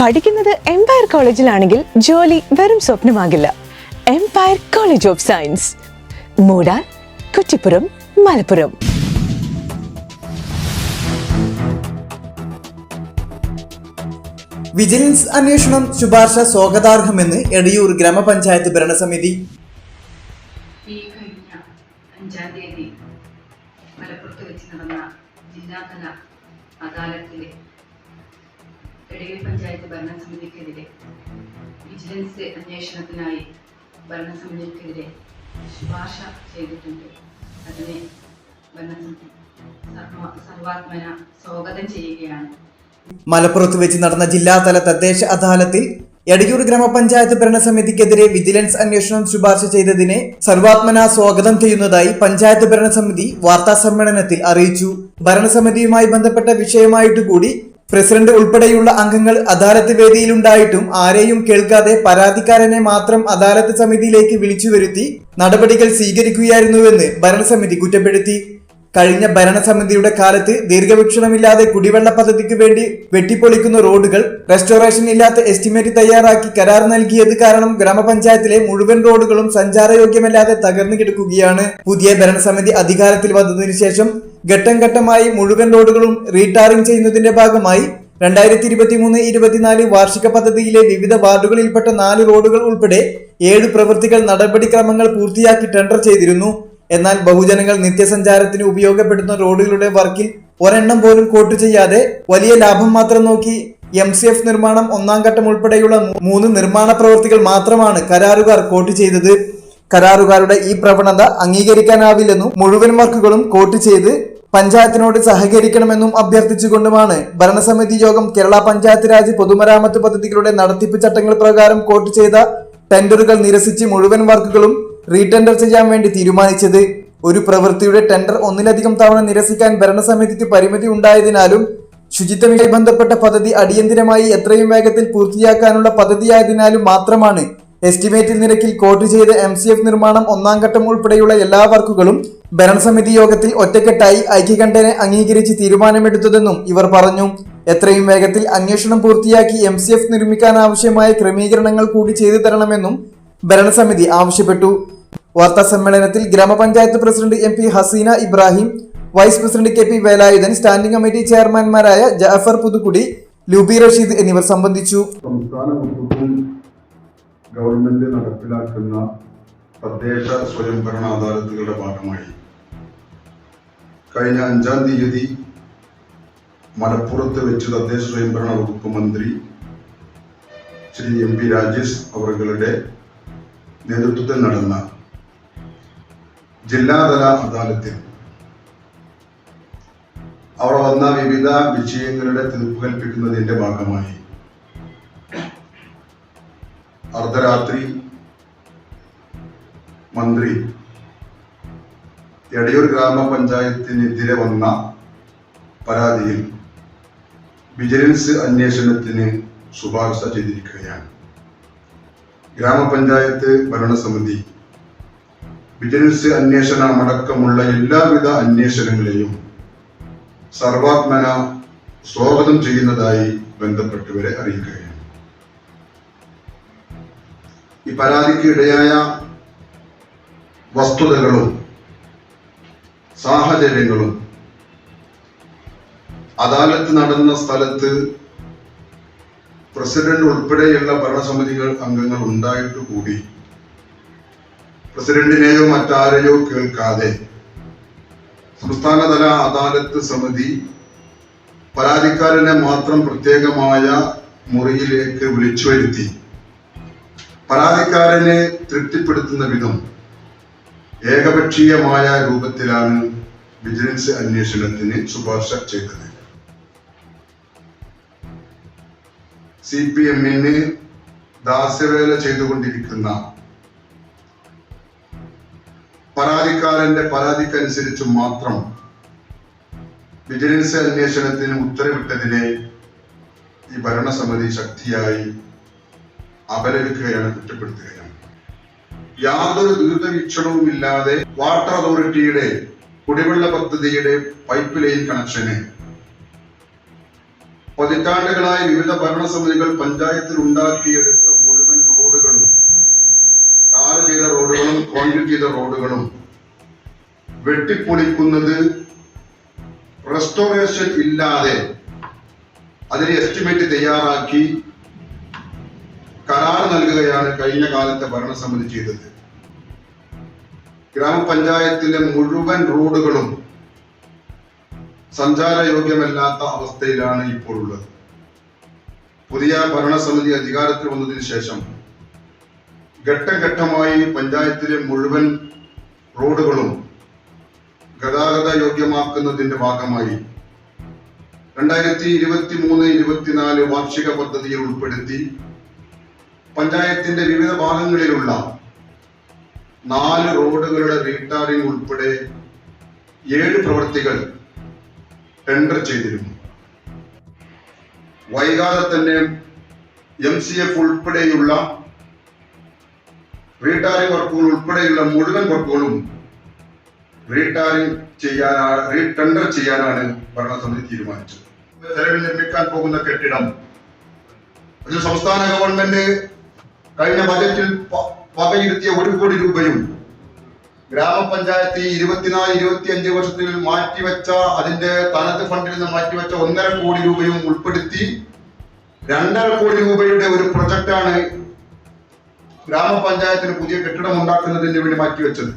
പഠിക്കുന്നത് എംപയർ കോളേജിലാണെങ്കിൽ ജോലി വെറും സ്വപ്നമാകില്ല. Empire College of Science Moodar Kuttippuram Malappuram. Vigilance അന്വേഷണം ശുപാർശ സ്വാഗതാർഹമെന്ന് എടിയൂർ ഗ്രാമപഞ്ചായത്ത് ഭരണസമിതി. ഈ കഴിഞ്ഞ അഞ്ചാം തീയതി മലപ്പുറത്ത് വെച്ച് നടന്ന ജില്ലാതല അദാലത്തിലെ എടയൂർ പഞ്ചായത്ത് ഭരണസമിതിക്കെതിരെ വിജിലൻസ് അന്വേഷണത്തിനായി ഭരണസമിതിക്കെതിരെ ശുപാർശ ചെയ്തിട്ടുണ്ട്. അതിനെ ഭരണസമിതി സർവ- സർവാത്മന സ്വാഗതം ചെയ്യുകയാണ്. മലപ്പുറത്ത് വെച്ച് നടന്ന ജില്ലാതല തദ്ദേശ അദാലത്തിൽ എടയൂർ ഗ്രാമപഞ്ചായത്ത് ഭരണസമിതിക്കെതിരെ വിജിലൻസ് അന്വേഷണം ശുപാർശ ചെയ്തതിനെ സർവാത്മന സ്വാഗതം ചെയ്യുന്നതായി പഞ്ചായത്ത് ഭരണസമിതി വാർത്താ സമ്മേളനത്തിൽ അറിയിച്ചു. ഭരണസമിതിയുമായി ബന്ധപ്പെട്ട വിഷയമായിട്ട് കൂടി പ്രസിഡന്റ് ഉൾപ്പെടെയുള്ള അംഗങ്ങൾ അദാലത്ത് വേദിയിലുണ്ടായിട്ടും ആരെയും കേൾക്കാതെ പരാതിക്കാരനെ മാത്രം അദാലത്ത് സമിതിയിലേക്ക് വിളിച്ചു വരുത്തി നടപടികൾ സ്വീകരിക്കുകയായിരുന്നുവെന്ന് ഭരണസമിതി കുറ്റപ്പെടുത്തി. കഴിഞ്ഞ ഭരണസമിതിയുടെ കാലത്ത് ദീർഘവീക്ഷണമില്ലാതെ കുടിവെള്ള പദ്ധതിക്ക് വേണ്ടി വെട്ടിപ്പൊളിക്കുന്ന റോഡുകൾ റെസ്റ്റോറേഷൻ ഇല്ലാത്ത എസ്റ്റിമേറ്റ് തയ്യാറാക്കി കരാർ നൽകിയത് കാരണം ഗ്രാമപഞ്ചായത്തിലെ മുഴുവൻ റോഡുകളും സഞ്ചാരയോഗ്യമല്ലാതെ തകർന്നു കിടക്കുകയാണ്. പുതിയ ഭരണസമിതി അധികാരത്തിൽ വന്നതിനു ശേഷം ഘട്ടം ഘട്ടമായി മുഴുവൻ റോഡുകളും റീടാറിംഗ് ചെയ്യുന്നതിന്റെ ഭാഗമായി രണ്ടായിരത്തി ഇരുപത്തി മൂന്ന് ഇരുപത്തിനാല് വാർഷിക പദ്ധതിയിലെ വിവിധ വാർഡുകളിൽപ്പെട്ട നാല് റോഡുകൾ ഉൾപ്പെടെ ഏഴ് പ്രവൃത്തികൾ നടപടിക്രമങ്ങൾ പൂർത്തിയാക്കി ടെൻഡർ ചെയ്തിരുന്നു. എന്നാൽ ബഹുജനങ്ങൾ നിത്യസഞ്ചാരത്തിന് ഉപയോഗപ്പെടുന്ന റോഡുകളുടെ വർക്കിൽ ഒരെണ്ണം പോലും കോട്ട് ചെയ്യാതെ വലിയ ലാഭം മാത്രം നോക്കി എം സി എഫ് നിർമ്മാണം ഒന്നാം ഘട്ടം ഉൾപ്പെടെയുള്ള മൂന്ന് നിർമ്മാണ പ്രവൃത്തികൾ മാത്രമാണ് കരാറുകാർ കോട്ട് ചെയ്തത്. കരാറുകാരുടെ ഈ പ്രവണത അംഗീകരിക്കാനാവില്ലെന്നും മുഴുവൻ വർക്കുകളും കോട്ട് ചെയ്ത് പഞ്ചായത്തിനോട് സഹകരിക്കണമെന്നും അഭ്യർത്ഥിച്ചുകൊണ്ടുമാണ് ഭരണസമിതി യോഗം കേരള പഞ്ചായത്ത് രാജ് പൊതുമരാമത്ത് പദ്ധതികളുടെ നടത്തിപ്പ് ചട്ടങ്ങൾ പ്രകാരം കോട്ട് ചെയ്ത ടെൻഡറുകൾ നിരസിച്ച് മുഴുവൻ വർക്കുകളും റീടെൻഡർ ചെയ്യാൻ വേണ്ടി തീരുമാനിച്ചത്. ഒരു പ്രവൃത്തിയുടെ ടെൻഡർ ഒന്നിലധികം തവണ നിരസിക്കാൻ ഭരണസമിതിക്ക് പരിമിതി ഉണ്ടായതിനാലും ശുചിത്വവുമായി ബന്ധപ്പെട്ട പദ്ധതി അടിയന്തിരമായി എത്രയും വേഗത്തിൽ പൂർത്തിയാക്കാനുള്ള പദ്ധതിയായതിനാലും മാത്രമാണ് എസ്റ്റിമേറ്റിൽ നിരക്കിൽ കോട്ട് ചെയ്ത എം സി എഫ് നിർമ്മാണം ഒന്നാം ഘട്ടം ഉൾപ്പെടെയുള്ള എല്ലാ വർക്കുകളും ഭരണസമിതി യോഗത്തിൽ ഒറ്റക്കെട്ടായി ഐക്യകണ്ഠനെ അംഗീകരിച്ച് തീരുമാനമെടുത്തതെന്നും ഇവർ പറഞ്ഞു. എത്രയും വേഗത്തിൽ അന്വേഷണം പൂർത്തിയാക്കി എം സി എഫ് നിർമ്മിക്കാൻ ആവശ്യമായ ക്രമീകരണങ്ങൾ കൂടി ചെയ്തു തരണമെന്നും ഭരണസമിതി ആവശ്യപ്പെട്ടു. വാർത്താ സമ്മേളനത്തിൽ ഗ്രാമപഞ്ചായത്ത് president M P Haseena Ibrahim vice president K P Velayudhan standing committee ചെയർമാൻമാരായ Jafar Puthukkudi Lubi Rasheed എന്നിവർ സംബന്ധിച്ചു. ഗവൺമെന്റ് നടപ്പിലാക്കുന്ന തദ്ദേശ സ്വയംഭരണ അദാലത്തുകളുടെ ഭാഗമായി കഴിഞ്ഞ അഞ്ചാം തീയതി മലപ്പുറത്ത് വെച്ച് തദ്ദേശ സ്വയംഭരണ വകുപ്പ് മന്ത്രി ശ്രീ എം പി രാജേഷ് അവരുടെ നേതൃത്വത്തിൽ നടന്ന ജില്ലാതല അദാലത്തിൽ. അവർ വന്ന വിവിധ വിഷയങ്ങളുടെ തീർപ്പ് കൽപ്പിക്കുന്നതിന്റെ ഭാഗമായി. അർദ്ധരാത്രി മന്ത്രി എടയൂർ ഗ്രാമപഞ്ചായത്തിനെതിരെ വന്ന പരാതിയിൽ വിജിലൻസ് അന്വേഷണത്തിന് ശുപാർശ ചെയ്തിരിക്കുകയാണ്. ഗ്രാമപഞ്ചായത്ത് ഭരണസമിതി വിജിലൻസ് അന്വേഷണമടക്കമുള്ള എല്ലാവിധ അന്വേഷണങ്ങളെയും സർവാത്മന സ്വാഗതം ചെയ്യുന്നതായി ബന്ധപ്പെട്ടവരെ അറിയിക്കുകയാണ്. ഈ പരാതിക്ക് ഇടയായ വസ്തുതകളും സാഹചര്യങ്ങളും അദാലത്ത് നടന്ന സ്ഥലത്ത് പ്രസിഡന്റ് ഉൾപ്പെടെയുള്ള ഭരണസമിതികൾ അംഗങ്ങൾ ഉണ്ടായിട്ട് കൂടി പ്രസിഡന്റിനെയോ മറ്റാരെയോ കേൾക്കാതെ സംസ്ഥാനതല അദാലത്ത് സമിതി പരാതിക്കാരനെ മാത്രം പ്രത്യേകമായ മുറിയിലേക്ക് വിളിച്ചു വരുത്തി പരാതിക്കാരനെ തൃപ്തിപ്പെടുത്തുന്ന വിധം ഏകപക്ഷീയമായ രൂപത്തിലാണ് വിജിലൻസ് അന്വേഷണത്തിന് ശുപാർശ ചെയ്തത്. സി പി എമ്മിന് ദാസ്യവേല ചെയ്തുകൊണ്ടിരിക്കുന്ന പരാതിക്കാരന്റെ പരാതിക്കനുസരിച്ച് മാത്രം വിജിലൻസ് അന്വേഷണത്തിന് ഉത്തരവിട്ടതിനെ ഈ ഭരണസമിതി ശക്തിയായി അപലപിക്കുകയാണ് കുറ്റപ്പെടുത്തുകയാണ്. യാതൊരു ദീർഘവീക്ഷണവുമില്ലാതെ വാട്ടർ അതോറിറ്റിയുടെ കുടിവെള്ള പദ്ധതിയുടെ പൈപ്പ് ലൈൻ കണക്ഷന് പതിറ്റാണ്ടുകളായി വിവിധ ഭരണസമിതികൾ പഞ്ചായത്തിൽ ഉണ്ടാക്കിയെടുത്ത മുഴുവൻ റോഡുകളും ടാർ ചെയ്ത റോഡുകളും കോൺക്രീറ്റ് ചെയ്ത റോഡുകളും വെട്ടിപ്പൊളിക്കുന്നത് റെസ്റ്റോറേഷൻ ഇല്ലാതെ അതിന് എസ്റ്റിമേറ്റ് തയ്യാറാക്കി കരാർ നൽകുകയാണ് കഴിഞ്ഞ കാലത്തെ ഭരണസമിതി ചെയ്തത്. ഗ്രാമപഞ്ചായത്തിലെ മുഴുവൻ റോഡുകളും സഞ്ചാരയോഗ്യമല്ലാത്ത അവസ്ഥയിലാണ് ഇപ്പോൾ ഉള്ളത് പുതിയ ഭരണസമിതി അധികാരത്തിൽ വന്നതിന് ശേഷം ഘട്ടം ഘട്ടമായി പഞ്ചായത്തിലെ മുഴുവൻ റോഡുകളും ഗതാഗത യോഗ്യമാക്കുന്നതിന്റെ ഭാഗമായി രണ്ടായിരത്തി ഇരുപത്തി മൂന്ന് ഇരുപത്തിനാല് വാർഷിക പദ്ധതിയിൽ ഉൾപ്പെടുത്തി പഞ്ചായത്തിന്റെ വിവിധ ഭാഗങ്ങളിലുള്ള നാല് റോഡുകളുടെ റീടാറിംഗ് ഉൾപ്പെടെ ഏഴ് പ്രവൃത്തികൾ ടെൻഡർ ചെയ്തിരുന്നു. വൈകാതെ തന്നെ എം സി എഫ് ഉൾപ്പെടെയുള്ള റീടാറിംഗ് വർക്കുകൾ ഉൾപ്പെടെയുള്ള മുഴുവൻ വർക്കുകളും റീടാറിംഗ് ചെയ്യാനാണ് റീടെൻഡർ ചെയ്യാനാണ് ഭരണസമിതി തീരുമാനിച്ചത്. ചെലവിൽ നിർമ്മിക്കാൻ പോകുന്ന കെട്ടിടം. ഒരു സംസ്ഥാന ഗവൺമെന്റ് കഴിഞ്ഞ ബജറ്റിൽ വകയിരുത്തിയ ഒരു കോടി രൂപയും ഗ്രാമപഞ്ചായത്ത് ഇരുപത്തിനാല് ഇരുപത്തി അഞ്ച് വർഷത്തിൽ മാറ്റിവെച്ച അതിന്റെ തനത് ഫണ്ടിൽ നിന്ന് മാറ്റിവെച്ച ഒന്നര കോടി രൂപയും ഉൾപ്പെടുത്തി രണ്ടര കോടി രൂപയുടെ ഒരു പ്രൊജക്റ്റാണ് ഗ്രാമപഞ്ചായത്തിന് പുതിയ കെട്ടിടം ഉണ്ടാക്കുന്നതിന് വേണ്ടി മാറ്റിവെച്ചത്.